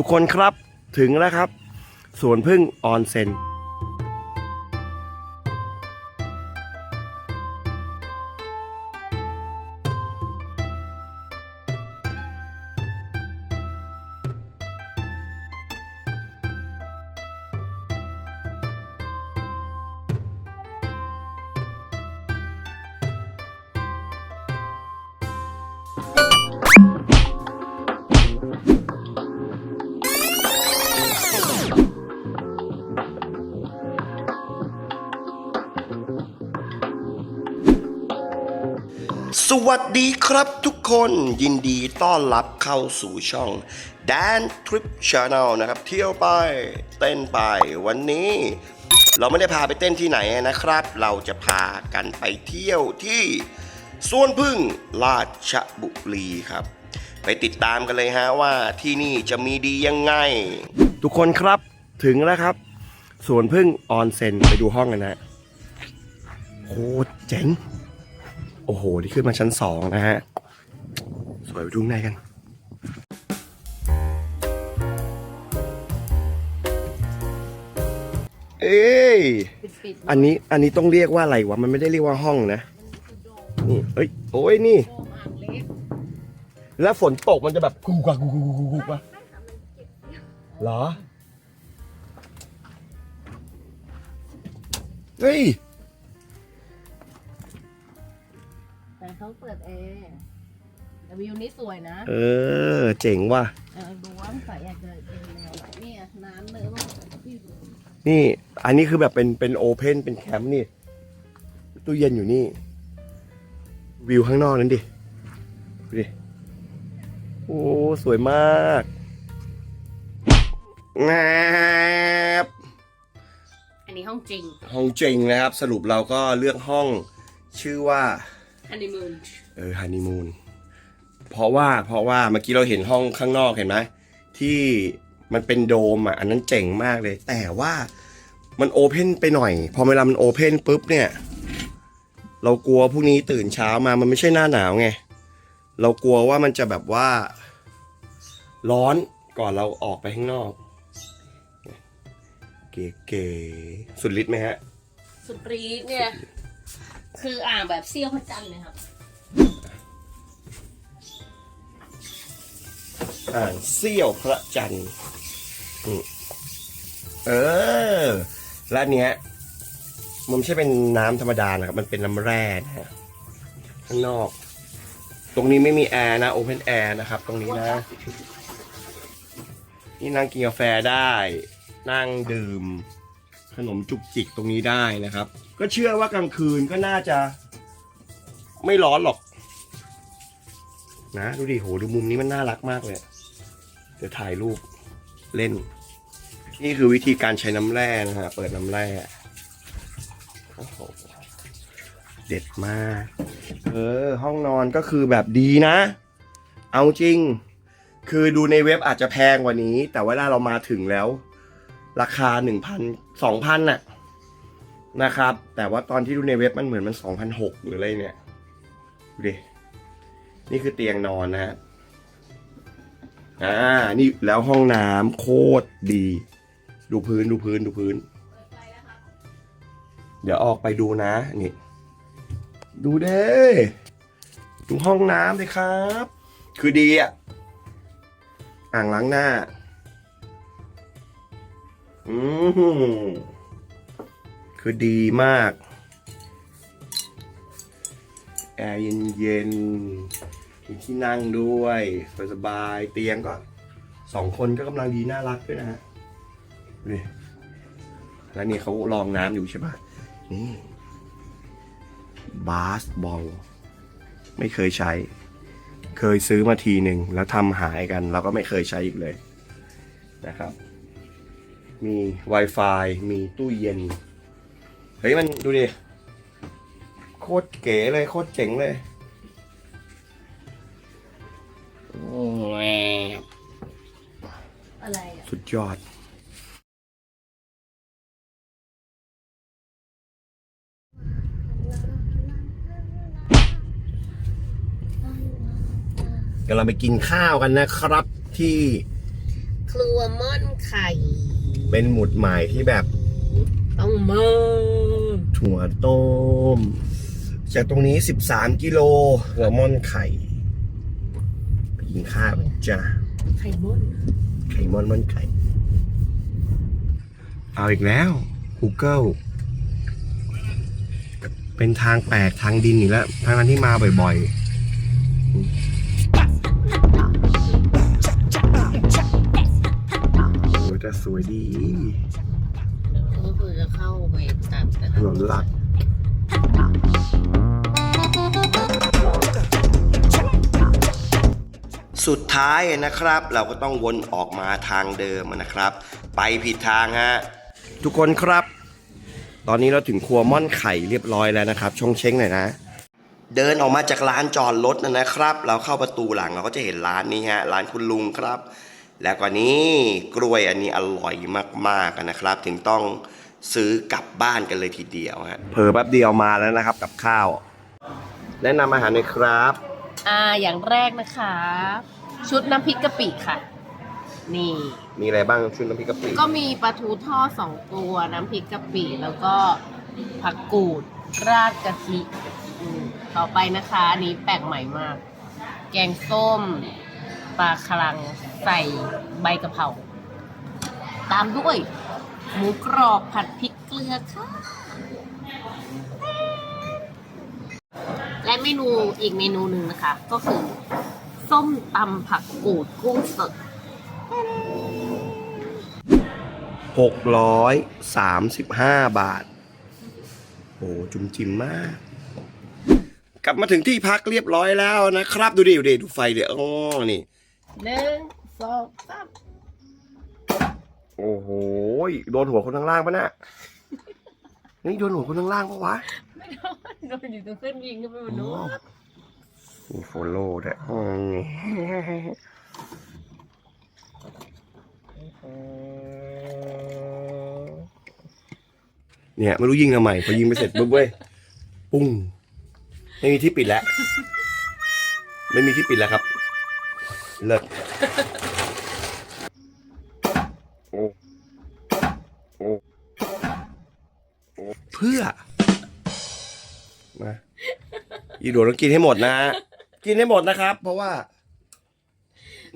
ทุกคนครับถึงแล้วครับสวนพึ่งออนเซ็น วัสดีครับทุกคนยินดีต้อนรับเข้าสู่ช่อง Dan Trip Channel นะครับ เที่ยวไปเต้นไปวันนี้ เราไม่ได้พาไปเต้นที่ไหนนะครับ เราจะพากันไปเที่ยวที่สวนพึ่งราชบุรีครับ ไปติดตามกันเลยฮะว่าที่นี่จะมีดียังไง ทุกคนครับถึงแล้วครับสวนพึ่งออนเซ็นไปดูห้องกันนะโคตรเจ๋ง โอ้โหนี่ขึ้นมาชั้นสองนะฮะ สวยไปดูข้างในกัน เอ้ย ปิดอันนี้ อันนี้ต้องเรียกว่าอะไรวะ มันไม่ได้เรียกว่าห้องนะ นี่เอ้ย โอ้ย นี่ โอ่งอ่างเล็กแล้วฝนตกมันจะแบบกูกะกูกูกูกูกะเหรอ เฮ้ย ต่เขาเปิดแอร์แต่วิวนี้สวยนะ เออ เจ๋งว่ะ เออดูว่าใส่อยากจะเป็นแนวไหนเนี่ยน้ำเลยว่าพี่ดูนี่ อันนี้คือแบบเป็นเป็นโอเพนเป็นแคมป์นี่ ตู้เย็นอยู่นี่ วิวข้างนอกนั้นดิดูดิ โอ้ สวยมากแงบอันนี้ห้องจริง ห้องจริงนะครับ สรุปเราก็เลือกห้องชื่อว่า ฮันนีมูนเออฮันนีมูนเพราะว่าเพราะว่าเมื่อกี้เราเห็นห้องข้างนอกเห็นไหมที่มันเป็นโดมอะอันนั้นเจ๋งมากเลย แต่ว่ามันโอเพนไปหน่อย พอเวลามันโอเพนปุ๊บเนี่ย เรากลัวพรุ่งนี้ตื่นเช้ามามันไม่ใช่หน้าหนาวไง เรากลัวว่ามันจะแบบว่า ร้อนก่อนเราออกไปข้างนอก เก๋ๆสุดฤทธิ์ไหมฮะ สุดรีดเนี่ย คืออ่างแบบเซี่ยวพระจันทร์เลยครับ อ่างเซี่ยวพระจันทร์อืมเออและอันเนี้ยมันไม่ใช่เป็นน้ำธรรมดานะครับ มันเป็นน้ำแร่นะฮะข้างนอก ตรงนี้ไม่มีแอร์นะโอเพนแอร์นะครับ ตรงนี้นะ นี่นั่งกินกาแฟได้ นั่งดื่ม ขนมจุกจิกตรงนี้ได้นะครับ ก็เชื่อว่ากลางคืนก็น่าจะ ไม่ร้อนหรอก นะ ดูดิโหดูมุมนี้มันน่ารักมากเลยเดี๋ยวถ่ายรูปเล่น นี่คือวิธีการใช้น้ำแร่นะฮะเปิดน้ำแร่โอ้โหเด็ดมาก เออ ห้องนอนก็คือแบบดีนะ เอาจริง คือดูในเว็บอาจจะแพงกว่านี้ แต่เวลาเรามาถึงแล้ว ราคาหนึ่งพันสองพันน่ะนะครับ แต่ว่าตอนที่ดูในเว็บมันเหมือนมันสองพันหกหรืออะไรเนี่ย ดูดิ นี่คือเตียงนอนนะฮะอ่า นี่แล้วห้องน้ำโคตรดี ดูพื้นดูพื้นดูพื้น เดี๋ยวออกไปดูนะนี่ ดูเด้ดูห้องน้ำเลยครับ คือดีอะ อ่างล้างหน้า อืมคือดีมาก แอร์เย็นๆมีที่นั่งด้วยสบายเตียงก็สองคนก็กำลังดีน่ารักด้วยนะฮะดูดิแล้วนี่เขาลองน้ำอยู่ใช่ปะนี่บาสบอล ไม่เคยใช้ เคยซื้อมาทีหนึ่งแล้วทำหายกันเราก็ไม่เคยใช้อีกเลยนะครับ มี Wi-Fi มีตู้เย็น เฮ้ยมันดูดิ โคตรเก๋เลย โคตรเจ๋งเลยอะไรอะ สุดยอดเดี๋ยวเราไปกินข้าวกันนะครับที่ ครัวม่อนไข่ เป็นหมุดใหม่ที่แบบต้องเมินถั่วต้ม จากตรงนี้ 13 กิโลหัวม่อนไข่ไปกินข้าวกันจ้าไข่ม่อนไข่ม่อนม่อนไข่ เอาอีกแล้ว Google เป็นทางแปลกทางดินอีกแล้วทางนั้นที่มาบ่อยๆ สวยดีก็คือจะเข้าไปตัดแต่ถนนหลักสุดท้ายนะครับ เราก็ต้องวนออกมาทางเดิมนะครับ ไปผิดทางฮะทุกคนครับ ตอนนี้เราถึงครัวม่อนไข่เรียบร้อยแล้วนะครับชงเช้งหน่อยนะ เดินออกมาจากร้านจอดรถนะนะครับ เราเข้าประตูหลังเราก็จะเห็นร้านนี้ฮะร้านคุณลุงครับ แล้วก็นี้กล้วยอันนี้อร่อยมากๆนะครับ ถึงต้องซื้อกลับบ้านกันเลยทีเดียวฮะเผลอแป๊บเดียวมาแล้วนะครับกับข้าว แนะนำอาหารหน่อยครับ อ่าอย่างแรกนะคะ ชุดน้ำพริกกะปิค่ะ นี่ มีอะไรบ้างชุดน้ำพริกกะปิก็มีปลาทูทอดสองตัวน้ำพริกกะปิแล้วก็ผักกูดราดกะทิอืมต่อไปนะคะ อันนี้แปลกใหม่มาก แกงส้ม ปลาคลังใส่ใบกะเพราตามด้วย หมูกรอบผัดพริกเกลือค่ะ และเมนูอีกเมนูหนึ่งนะคะ ก็คือ ส้มตำผักกูดกุ้งสดหกร้อยสามสิบห้าบาท โอ้จุ่มจิมมาก กลับมาถึงที่พักเรียบร้อยแล้วนะครับ ดูดิ ดูดิ ดูไฟเดี๋ยวอ๋อนี่ หนึ่งสองสามโอ้โหโดนหัวคนข้างล่างปะน่ะนี่โดนหัวคนข้างล่างปะวะไม่โดนโดนอยู่ตรงขึ้นยิงขึ้นไปบนนู้นมีโฟโล่ด้วยอืมเนี่ยไม่รู้ยิงทำไมพอยิงไปเสร็จปุ๊บเว้ยปุ้งไม่มีที่ปิดแล้ว ไม่มีที่ปิดแล้วครับ เลิกโอ้โอ้โอ้เพื่อมาอีโดดต้องกินให้หมดนะฮะกินให้หมดนะครับ เพราะว่า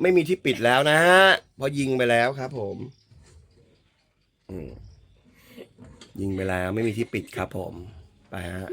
ไม่มีที่ปิดแล้วนะฮะเพอยิงไปแล้วครับผมอืมยิงไปแล้ว ไม่มีที่ปิดครับผม ไปฮะ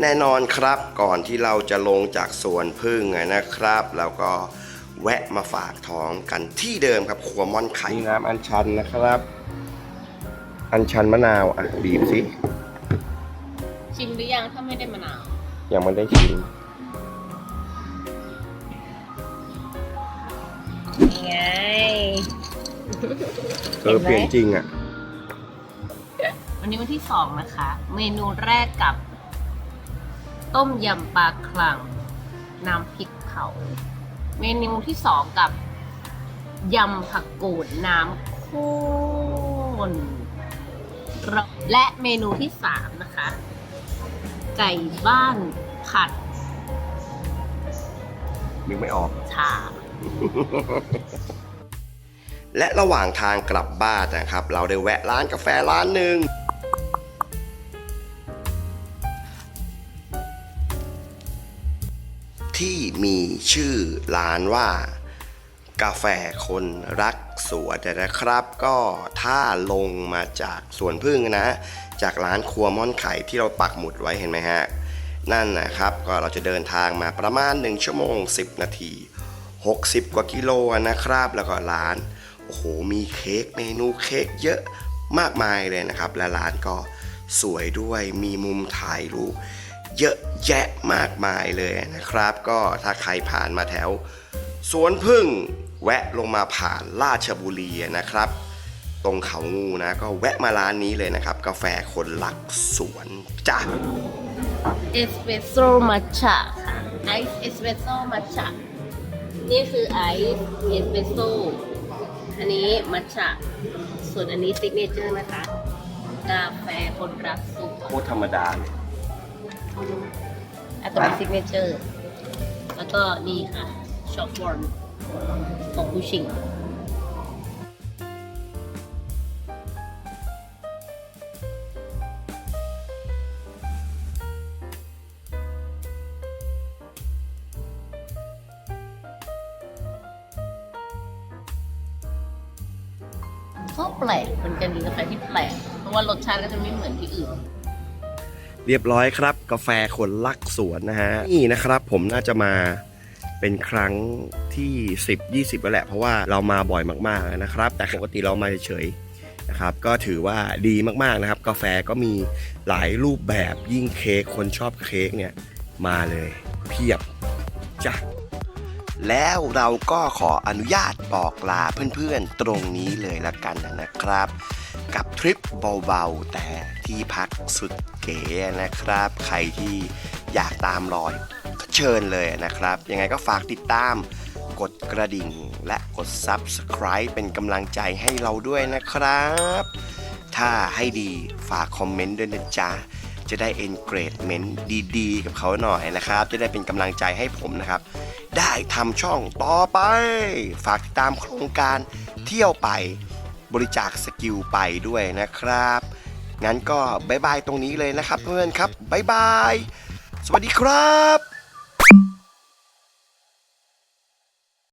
และแน่นอนครับก่อนที่เราจะลงจากสวนพึ่งอะนะครับเราก็แวะมาฝากท้องกันที่เดิมครับครัวม่อนไข่น้ำอัญชันนะครับ อัญชันมะนาวอะบีบสิชิมหรือยังถ้าไม่ได้มะนาวยังไม่ได้ชิมนี่ไงเออเปลี่ยนจริงอะวันนี้วันที่สองนะคะ เมนูแรกกับ ต้มยำปลาคลัง น้ำพริกเผา เมนูที่สองกับยำผักกูดน้ำข้นและเมนูที่สามนะคะ ไก่บ้านผัดนึกไม่ออกชาและระหว่างทางกลับบ้านนะครับ เราได้แวะร้านกาแฟร้านหนึ่ง มีชื่อร้านว่ากาแฟคนรักสวนนะครับ ก็ถ้าลงมาจากสวนพึ่งนะ จากร้านครัวม่อนไข่ที่เราปักหมุดไว้เห็นไหมฮะ นั่นนะครับ ก็เราจะเดินทางมาประมาณ 1 ชั่วโมง 10 นาที 60 กว่ากิโลนะครับ แล้วก็ร้าน โอ้โห มีเค้กเมนูเค้กเยอะมากมายเลยนะครับ และร้านก็สวยด้วยมีมุมถ่ายรูป เยอะแยะมากมายเลยนะครับ ก็ถ้าใครผ่านมาแถว สวนพึ่งแวะลงมาผ่านราชบุรีนะครับ ตรงเขางูนะก็แวะมาร้านนี้เลยนะครับ กาแฟคนรักสวนจ้ะเอสเปรสโซ่มัทฉะค่ะไอซ์เอสเปรสโซ่มัทฉะนี่คือไอซ์เอสเปรสโซ่อันนี้มัทฉะส่วนอันนี้ซิกเนเจอร์นะคะ กาแฟคนรักสุขโคตรธรรมดาเลย อันตัวเป็นซิกเนเจอร์ แล้วก็นี่ค่ะช็อกวอนของผู้ชิงก็แปลกเหมือนกันดีกาแฟที่แปลก เพราะว่ารสชาติก็จะไม่เหมือนที่อื่น เรียบร้อยครับ กาแฟคนรักสวนนะฮะนี่นะครับผมน่าจะมาเป็นครั้งที่ 10 20แล้วแหละ เพราะว่าเรามาบ่อยมากๆนะครับ แต่ปกติเรามาเฉยๆนะครับ ก็ถือว่าดีมากๆนะครับ กาแฟก็มีหลายรูปแบบยิ่งเค้กคนชอบเค้กเนี่ยมาเลยเพียบจ้ะแล้วเราก็ขออนุญาตบอกลาเพื่อนๆตรงนี้เลยละกันนะครับ กับทริปเบาๆแต่ที่พัก สุดเก๋นะครับ ใครที่อยากตามรอยก็เชิญเลยนะครับ ยังไงก็ฝากติดตาม กดกระดิ่งและกด Subscribe เป็นกำลังใจให้เราด้วยนะครับ ถ้าให้ดีฝากคอมเมนต์ด้วยนะจ๊ะจะได้ engagement ดีๆ กับเขาหน่อยนะครับ จะได้เป็นกำลังใจให้ผมนะครับ ได้ทำช่องต่อไป ฝากติดตามโครงการเที่ยวไปบริจาคสกิลไปด้วยนะครับ งั้นก็บายบายตรงนี้เลยนะครับเพื่อนครับบายบาย สวัสดีครับ